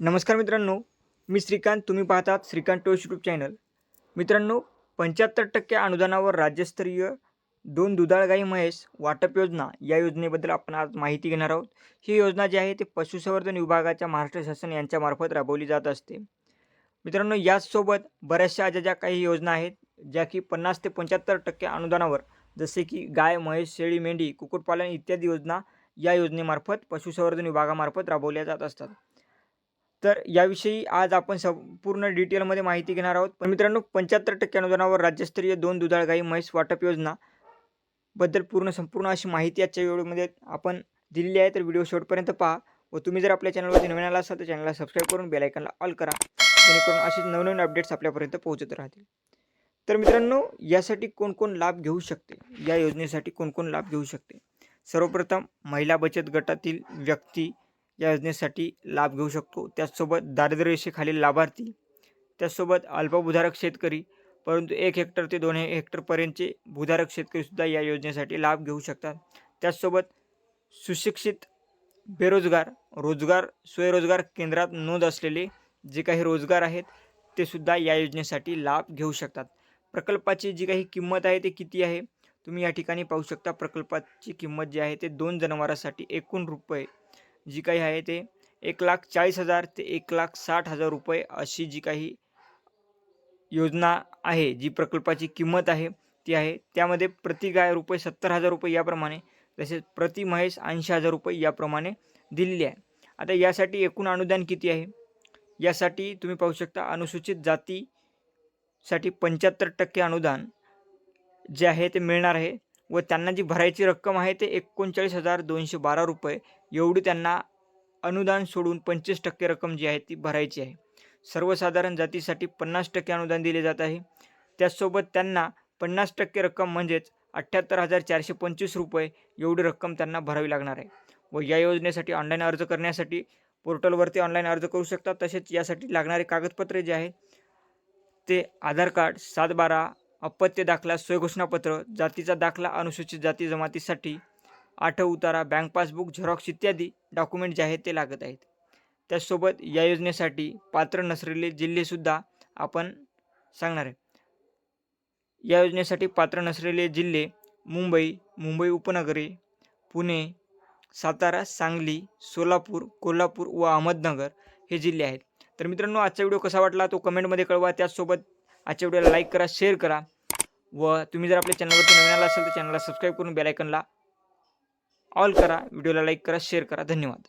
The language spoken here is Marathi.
नमस्कार मित्रांनो मी श्रीकांत. तुम्ही पाहतात श्रीकांत टोश यूट्यूब चॅनल मित्रांनो पंच्याहत्तर टक्के अनुदानावर राज्यस्तरीय दोन दुधाळ गाई म्हैस वाटप योजना या योजनेबद्दल आपण आज माहिती घेणार आहोत. ही योजना जी आहे ती पशुसंवर्धन विभागाच्या महाराष्ट्र शासन यांच्यामार्फत राबवली जात असते. मित्रांनो याचसोबत बऱ्याचशा अशा ज्या काही योजना आहेत ज्या की पन्नास ते पंच्याहत्तर टक्के अनुदानावर जसे की गाय म्हैस शेळी मेंढी कुक्कुटपालन इत्यादी योजना या योजनेमार्फत पशुसंवर्धन विभागामार्फत राबवल्या जात असतात. तर याविषयी आज आपण संपूर्ण डिटेलमध्ये माहिती घेणार आहोत. पण मित्रांनो पंच्याहत्तर टक्के अनुदानावर राज्यस्तरीय दोन दुधाळ गाई म्हैस वाटप योजना बद्दल पूर्ण संपूर्ण अशी माहिती आजच्या व्हिडिओमध्ये आपण दिलेली आहे. तर व्हिडिओ शेवटपर्यंत पहा व तुम्ही जर आपल्या चॅनलवरती नवीन आला असाल तर चॅनलला सबस्क्राईब करून बेलायकनला ऑल करा जेणेकरून असेच नवनवीन अपडेट्स आपल्यापर्यंत पोहोचत राहतील. तर मित्रांनो यासाठी कोणकोण लाभ घेऊ शकते? या योजनेसाठी कोणकोण लाभ घेऊ शकते? सर्वप्रथम महिला बचत गटातील व्यक्ती या योजनेसाठी लाभ घेऊ शकतो. त्याचसोबत दारिद्र्य रेषेखालील लाभार्थी त्याचसोबत अल्पभूधारक शेतकरी परंतु एक हेक्टर ते दोन हेक्टरपर्यंतचे भूधारक शेतकरीसुद्धा या योजनेसाठी लाभ घेऊ शकतात. त्याचसोबत सुशिक्षित बेरोजगार रोजगार स्वयंरोजगार केंद्रात नोंद असलेले जे काही रोजगार आहेत ते सुद्धा या योजनेसाठी लाभ घेऊ शकतात. प्रकल्पाची जी काही किंमत आहे ते किती आहे? तुम्ही या ठिकाणी पाहू शकता. प्रकल्पाची किंमत जी आहे ते दोन जनावरांसाठी एकूण रुपये जी काही आहे ते एक लाख चाळीस हजार ते एक लाख साठ हजार रुपये अशी जी काही योजना आहे जी प्रकल्पाची किंमत आहे ती आहे. त्यामध्ये प्रति गाय रुपये सत्तर हजार रुपये याप्रमाणे तसेच प्रति महेश ऐंशी हजार रुपये याप्रमाणे दिलेली आहे. आता यासाठी एकूण अनुदान किती आहे? यासाठी तुम्ही पाहू शकता अनुसूचित जातीसाठी पंच्याहत्तर टक्के अनुदान जे आहे ते मिळणार आहे. व त्यांना जी भरायची रक्कम आहे ते एकोणचाळीस हजार दोनशे बारा रुपये. एवढी त्यांना अनुदान सोडून पंचवीस टक्के रक्कम जी आहे ती भरायची आहे. सर्वसाधारण जातीसाठी पन्नास टक्के अनुदान दिले जात आहे. त्याचसोबत त्यांना पन्नास टक्के रक्कम म्हणजेच अठ्ठ्याहत्तर हजार चारशे पंचवीस रुपये एवढी रक्कम त्यांना भरावी लागणार आहे. व या योजनेसाठी ऑनलाईन अर्ज करण्यासाठी पोर्टलवरती ऑनलाईन अर्ज करू शकता. तसेच यासाठी लागणारे कागदपत्रे जे आहेत ते आधार कार्ड सात बारा अपत्य दाखला स्वयंघोषणापत्र जातीचा दाखला अनुसूचित जाती जमातीसाठी आठव उतारा बँक पासबुक झेरॉक्स इत्यादी डॉक्युमेंट जे आहेत ते लागत आहेत. त्याचसोबत या योजनेसाठी पात्र नसलेले जिल्हेसुद्धा आपण सांगणार आहे. या योजनेसाठी पात्र नसलेले जिल्हे मुंबई मुंबई उपनगरे पुणे सातारा सांगली सोलापूर कोल्हापूर व अहमदनगर हे जिल्हे आहेत. तर मित्रांनो आजचा व्हिडिओ कसा वाटला तो कमेंटमध्ये कळवा. त्याचसोबत आजच्या व्हिडिओला लाईक करा शेअर करा. व तुम्ही जर आपल्या चॅनलवरती नवीन आला असेल तर चॅनलला सबस्क्राईब करून बेलायकनला ऑल करा. व्हिडिओला लाईक करा शेअर करा. धन्यवाद.